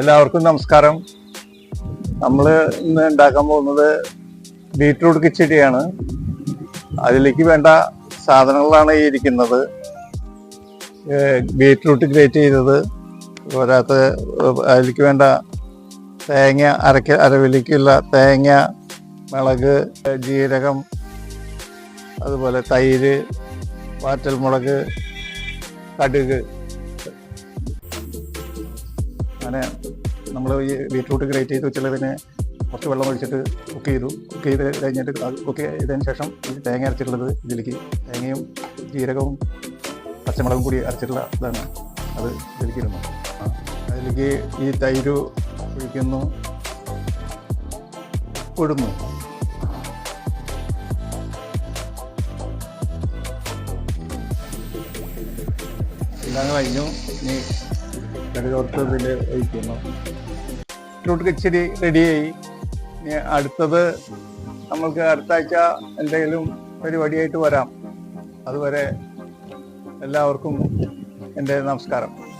എല്ലാവർക്കും നമസ്കാരം. നമ്മൾ ഇന്ന് ഉണ്ടാക്കാൻ പോകുന്നത് ബീറ്റ്റൂട്ട് കിച്ചടിയാണ്. അതിലേക്ക് വേണ്ട സാധനങ്ങളാണ് ഈ ഇരിക്കുന്നത്. ബീറ്റ്റൂട്ട് ഗ്രേറ്റ് ചെയ്തത്. പോരാത്ത അതിലേക്ക് വേണ്ട തേങ്ങ അരക്ക അരവിലേക്കുള്ള തേങ്ങ മുളക് ജീരകം അതുപോലെ തൈര് വാറ്റൽ മുളക് കടുക് അങ്ങനെ നമ്മൾ ഈ ബീട്രൂട്ട് ഗ്രേറ്റ് ചെയ്ത് വെച്ചുള്ളതിനെ കുറച്ച് വെള്ളം ഒഴിച്ചിട്ട് കുക്ക് ചെയ്തു. കുക്ക് ചെയ്ത് കഴിഞ്ഞിട്ട് അത് കുക്ക് ചെയ്തതിന് ശേഷം ഈ തേങ്ങ അരച്ചിട്ടുള്ളത് ഇതിലേക്ക് തേങ്ങയും ജീരകവും പച്ചമുളകും കൂടി അരച്ചിട്ടുള്ള ഇതാണ്. അത് ഇതിലേക്ക് ഇടുന്നു. അതിലേക്ക് ഈ തൈര് ഒഴിക്കുന്നു. ഇടുന്നു. എല്ലാം കഴിഞ്ഞു. ഇനി കിച്ചടി റെഡിയായി അടുത്തത് നമ്മൾക്ക് അടുത്ത ആഴ്ച എന്തെങ്കിലും പരിപാടിയായിട്ട് വരാം. അതുവരെ എല്ലാവർക്കും എന്റെ നമസ്കാരം.